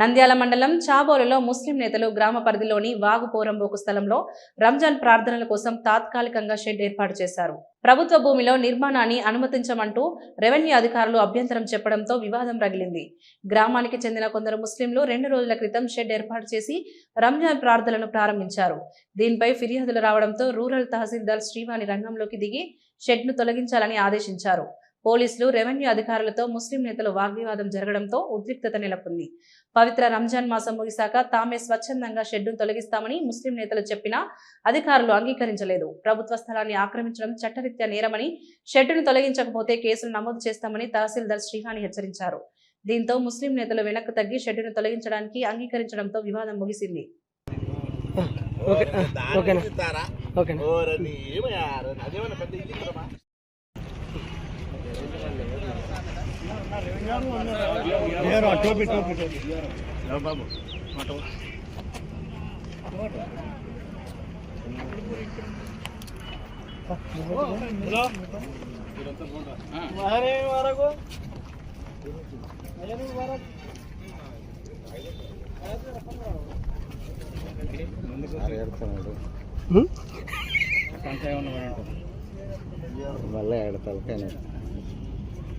నంద్యాల మండలం చాబోలులో ముస్లిం నేతలు గ్రామ పరిధిలోని వాగుపోరంబోకు స్థలంలో రంజాన్ ప్రార్థనల కోసం తాత్కాలికంగా షెడ్ ఏర్పాటు చేశారు. ప్రభుత్వ భూమిలో నిర్మాణాన్ని అనుమతించమంటూ రెవెన్యూ అధికారులు అభ్యంతరం చెప్పడంతో వివాదం రగిలింది. గ్రామానికి చెందిన కొందరు ముస్లింలు రెండు రోజుల క్రితం షెడ్ ఏర్పాటు చేసి రంజాన్ ప్రార్థనలను ప్రారంభించారు. దీనిపై ఫిర్యాదులు రావడంతో రూరల్ తహసీల్దార్ శ్రీవాణి రంగంలోకి దిగి షెడ్ను తొలగించాలని ఆదేశించారు. పోలీసులు రెవెన్యూ అధికారులతో ముస్లిం నేతలు వాగ్వివాదం జరగడంతో ఉద్రిక్తత నెలకొంది. పవిత్ర రంజాన్ మాసం ముగిశాక తామే స్వచ్ఛందంగా షెడ్డును తొలగిస్తామని ముస్లిం నేతలు చెప్పినా అధికారులు అంగీకరించలేదు. ప్రభుత్వ స్థలాన్ని ఆక్రమించడం చట్టరీత్యా నేరమని షెడ్డును తొలగించకపోతే కేసులు నమోదు చేస్తామని తహసీల్దార్ శ్రీహాని హెచ్చరించారు. దీంతో ముస్లిం నేతలు వెనక్కు తగ్గి షెడ్డును తొలగించడానికి అంగీకరించడంతో వివాదం ముగిసింది. ఓకే ఓకేనా ఓకేనా హ్మ్? మళ్ళీ ఆడతారు కానీ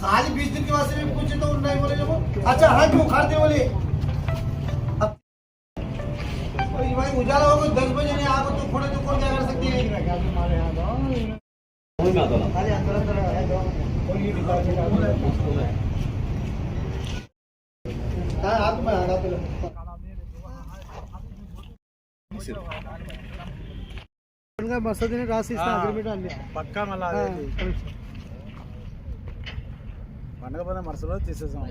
खाली बीस दिन के वास्ते भी पूछे तो नहीं बोले जब अच्छा हाँ क्यों खाते बोले? तो भाई उजाला होगा, दस बजे नहीं आगो तो थोड़े तो कौन क्या कर सकती है? खाली अंदर अंदर है तो। कोई ये दिखा देगा। हाँ हाथ में हाथ में మసదిని రాసి ఇస్తా అగ్రిమెంట్ అన్ని పక్కా మళ్ళీ ఆ, కలిసి. పండగ పద మరుసలో తీసేసాం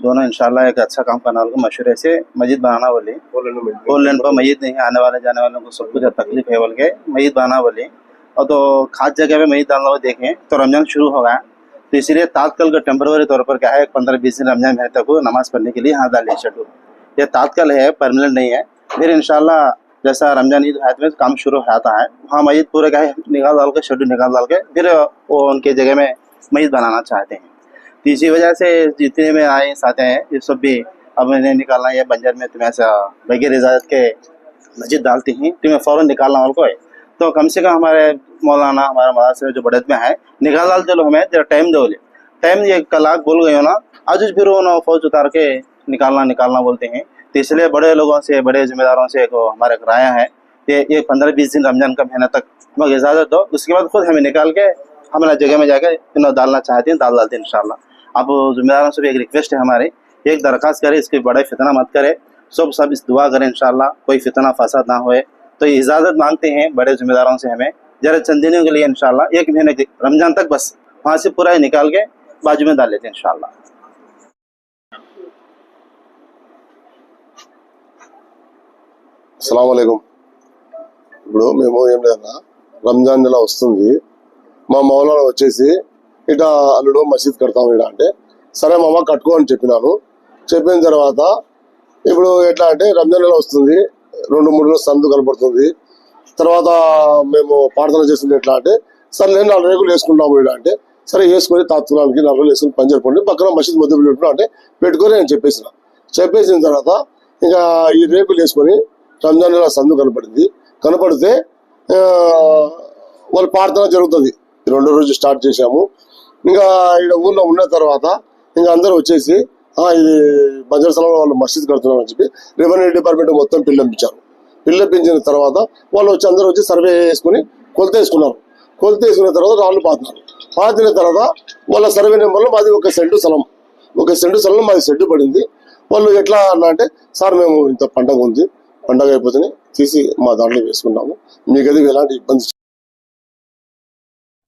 दोनों इंशाल्लाह एक अच्छा काम करने वालों को मशवरे से मस्जिद बनाना बोली फोर लेन पर मस्जिद नहीं है आने वाले जाने वालों को सब कुछ तकलीफ है बोल के मस्जिद बनाना बोली और तो खास जगह पे मस्जिद डालना वो देखें तो रमजान शुरू हो गया तो इसलिए तात्काल का टेम्पररी तौर पर क्या है पंद्रह बीस दिन रमज़ान महीने तक नमाज़ पढ़ने के लिए यहाँ डाले शेड्यूल ये तात्काल है परमानेंट नहीं है। फिर इंशाल्लाह जैसा रमज़ान ईद हयात में काम शुरू हो जाता है, वहाँ मस्जिद पूरे क्या है, निकाल डाल के शेड्यूल निकाल डाल के, फिर वो उनके जगह में मस्जिद बनाना चाहते हैं। तो इसी वजह से जितने में आए, साथ हैं, ये सब भी अब इन्हें निकालना है बंजर में तुम्हें ऐसा बगैर इजाज़त के मस्जिद डालती हैं, तुम्हें फ़ौरन निकालना उनको है तो कम से कम हमारे मौलाना, हमारा मदरसे जो बड़े में है निकाल डाल चलो हमें, जरा टाइम दो बोले टाइम ये कलाक बोल गए हो ना, आज फिर वो फौज उतार के निकालना निकालना बोलते हैं। तो इसलिए बड़े लोगों से, बड़े जिम्मेदारों से एक हमारा एक राय है कि ये पंद्रह बीस दिन रमज़ान का महीना तक हमें इजाज़त दो। उसके बाद खुद हमें निकाल के हमारा जगह में जाकर इन्हें डालना चाहते हैं, डाल डालते हैं इंशाल्लाह। अब जिम्मेदारों से भी एक रिक्वेस्ट है हमारी, एक दरखास्त करें, इसके बड़े फितना मत करे। सब सब इस दुआ करें इंशाल्लाह, कोई फितना फसाद ना होए। तो ये इजाज़त मांगते हैं बड़े जिम्मेदारों से हमें जरा चंद दिनों के लिए इंशाल्लाह एक महीने के रमजान तक बस वहाँ से पूरा निकाल के बाजू में डाल लेते हैं इंशाल्लाह అస్సలం ఇప్పుడు మేము ఏం లేదా రంజాన్ నెల వస్తుంది మా మౌలానా వచ్చేసి ఇట అల్లుడు మసీద్ కడతాం ఇట అంటే సరే మామ కట్టుకో అని చెప్పినాను చెప్పిన తర్వాత ఇప్పుడు ఎట్లా అంటే రంజాన్ నెల వస్తుంది రెండు మూడు రోజులు సందు కనపడుతుంది. తర్వాత మేము ప్రార్థన చేసింది ఎట్లా అంటే సరే నేను నాలుగు రేగులు వేసుకున్నాము ఇడ అంటే సరే వేసుకొని తాత్కాలానికి నాలుగు రోజులు వేసుకుని పని చెప్పండి పక్కన మసీద్ మధ్య పెట్టుకున్నా అంటే పెట్టుకొని నేను చెప్పేసిన. చెప్పేసిన తర్వాత ఇంకా ఈ రేకులు వేసుకొని రంజాన్ నెల సందు కనపడింది. కనపడితే వాళ్ళు ప్రార్థన జరుగుతుంది. రెండో రోజు స్టార్ట్ చేశాము. ఇంకా ఇక్కడ ఊర్లో ఉన్న తర్వాత ఇంకా అందరూ వచ్చేసి ఇది బంజారా స్థలంలో వాళ్ళు మసీద్ కడుతున్నారు అని చెప్పి రెవెన్యూ డిపార్ట్మెంట్ మొత్తం పిల్లంపించారు పిల్లంపించిన తర్వాత వాళ్ళు వచ్చి అందరూ వచ్చి సర్వే వేసుకుని కొలత వేసుకున్నారు. కొలత వేసుకున్న తర్వాత రాళ్ళు పాతున్నారు పాతిన తర్వాత వాళ్ళ సర్వే నెంబర్లో మాది ఒక సెంటు స్థలం. ఒక సెంటు స్థలంలో మాది సెడ్డు పడింది. వాళ్ళు ఎట్లా అన్నా అంటే సార్ మేము ఇంత పండగ ఉంది. పండగ అయిపోతుంది తీసి మా దాంట్లో వేసుకున్నాము మీకు అది ఎలాంటి ఇబ్బంది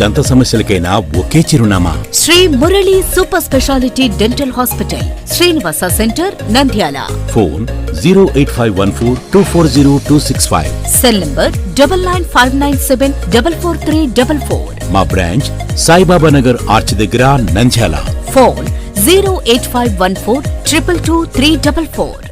దంత సమస్యలకైనా ఒకే చిరునామా. Sri Murali super speciality dental hospital Srinivasa centre Nandyal. Phone zero eight five one four two four zero two six five. Cell number double nine five nine seven double four three double four. మా branch Saibaba Nagar arch దగ్గర Nandyal. Phone zero eight five one four triple two three double four.